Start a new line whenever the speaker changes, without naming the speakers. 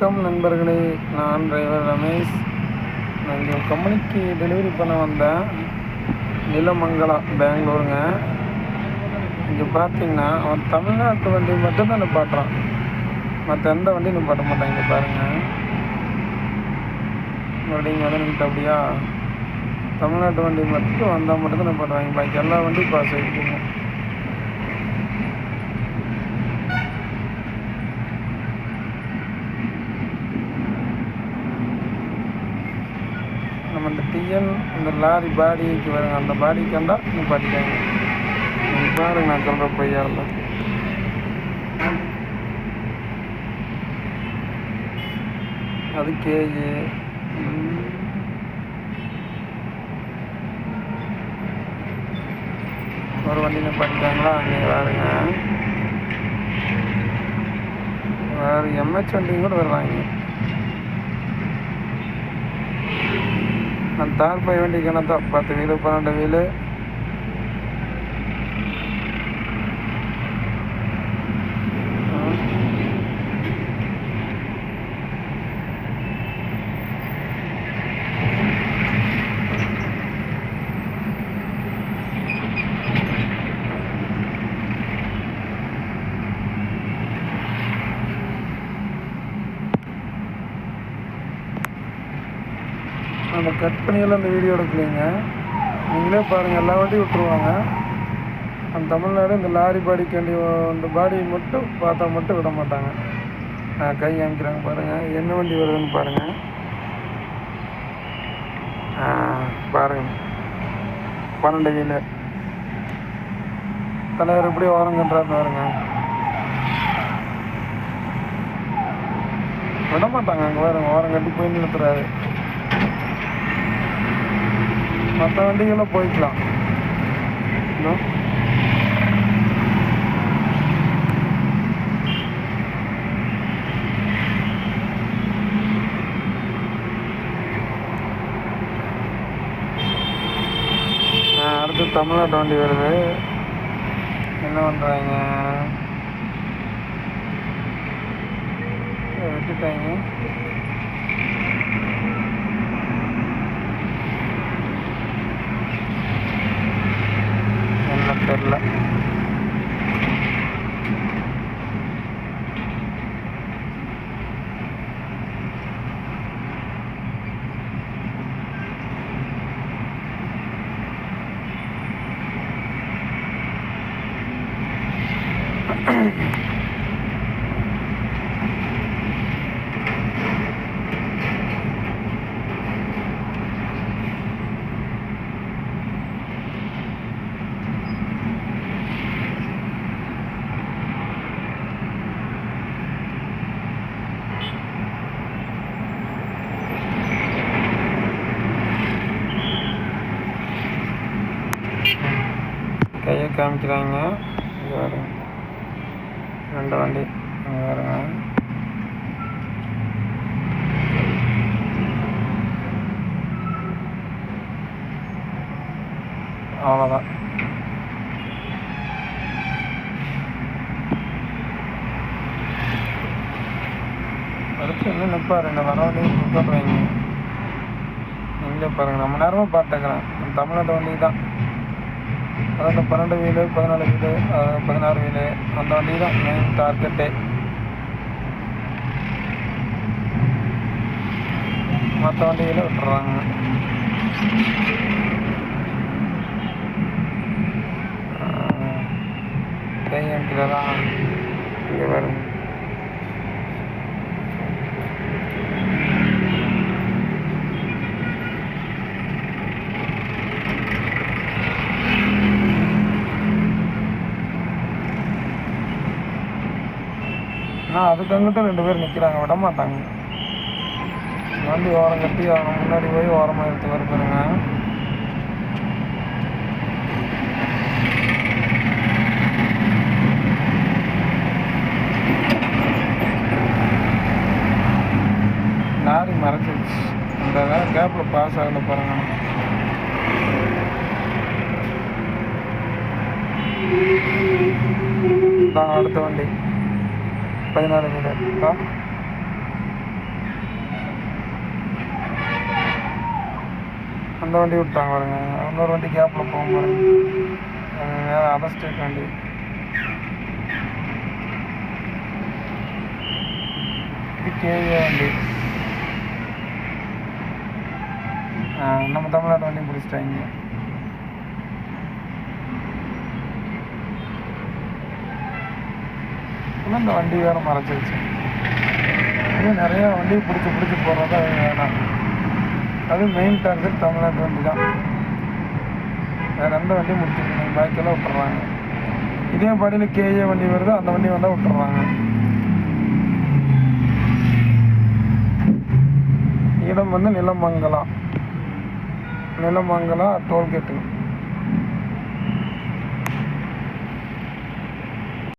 வணக்கம் நண்பர்களே நான் டிரைவர் ரமேஷ். நான் இங்கே கம்பெனிக்கு டெலிவரி பண்ண வந்தேன் நிலமங்கலா பெங்களூருங்க. இங்கே பார்த்தீங்கன்னா அவன் தமிழ்நாட்டு வண்டி மட்டும்தான் நிப்பாட்டுறான். மற்ற எந்த வண்டியும் நிப்பாட்ட மாட்டான் இங்கே பாருங்கள் மறுபடியும் இங்கே வந்து நின்றுட்டு அப்படியா? தமிழ்நாட்டு வண்டி மட்டும் வந்தால் மட்டும்தான் நிப்பாட்டுறாங்க பாக்கி எல்லா வண்டியும் பாஸ் ஆகிட்டு நம்ம இந்த டிஎன் இந்த லாரி பாடிக்கு வருங்க. அந்த பாடிக்கு வந்தால் நிப்பாட்டிக்காங்க நீங்கள் பாருங்க நான் சொல்கிற பொய்யா இல்லை. அது கேஜி ஒரு வண்டி நிப்பாட்டிட்டாங்களா அங்கே பாருங்க. வேறு எம்ஹெச் வண்டியும் கூட வருவாங்க. அந்த தார்பாய் வண்டி தான் பத்து வீலு பன்னெண்டு வீலு. அந்த கட் பண்ணியெல்லாம் அந்த வீடியோ எடுக்கலைங்க. நீங்களே பாருங்கள் எல்லா வண்டியும் விட்டுருவாங்க. அந்த தமிழ்நாடு இந்த லாரி பாடிக்காண்டி இந்த பாடி மட்டும் பார்த்தா மட்டும் விட மாட்டாங்க. நான் கை அமைக்கிறாங்க பாருங்கள் என்ன வண்டி வருதுன்னு பாருங்கள் பாருங்கள் பன்னெண்டு வீலு. தலைவர் எப்படி ஓரம் பாருங்க. விட மாட்டாங்க அங்கே வேறு ஓரம் கட்டி போய் நிறுத்துறாரு. மற்ற வண்டிகளும் போய்க்கலாம் இதோ. அடுத்து தமிழ்நாட்டு வண்டி வருது. என்ன பண்ணுறாங்க விட்டுட்டாங்க என்ன தெரில கையை காமிக்கிறாங்க. இங்க பாருங்க ரெண்டு வண்டி. இங்க பாருங்க அவ்வளோதான் அடுத்து இன்னும் நிற்பார் இந்த வர வண்டி நிற்பாட்டு வைங்க பாருங்க. நம்ம நேரமாக பார்த்துக்கிறேன். தமிழ்நாட்டு வண்டி தான் அதாவது பன்னெண்டு வீலு பதினாலு வீலு பதினாறு வீலு அந்த வண்டி தான் மெயின் டார்கெட்டே மற்ற வண்டிகளை விட்டுறாங்க. கேஎம்கிட்ட தான் இங்கே வரும் ஆனால் அதுக்கு அங்கிட்ட ரெண்டு பேர் நிற்கிறாங்க விட மாட்டாங்க வண்டி ஓரம் கட்டி அவங்க முன்னாடி போய் ஓரமாக எடுத்து வர பாருங்க. லாரி மறைச்சிருச்சு அந்த கேப்பில் பாஸ் ஆகல பாருங்க. அடுத்த வண்டி. பதினாலு மீட்டர் இருக்கா அந்த வண்டி விட்டாங்க பாருங்க. இன்னொரு வண்டி கேப்பில் போகும் பாருங்க. வேறு அதர் ஸ்டேட் வண்டி. இது வண்டி. நம்ம தமிழ்நாட்டு வண்டி பிடிச்சிட்டாங்க. இன்னும் இந்த வண்டி வேறு மறைச்சிருச்சு இன்னும் நிறையா வண்டி பிடிச்சி பிடிச்சி போகிறது அது வேணாம் அது மெயின் டார்கெட் தமிழ்நாட்டு வண்டி தான். வேறு எந்த வண்டியும் முடிச்சிருக்கணும் பாக்கெல்லாம் விட்டுறாங்க. இதே பாடியில் கேஏ வண்டி வருது அந்த வண்டி வந்தால் விட்டுறாங்க. இடம் வந்து நிலமங்கலம் நிலமங்கலம் டோல்கேட்டு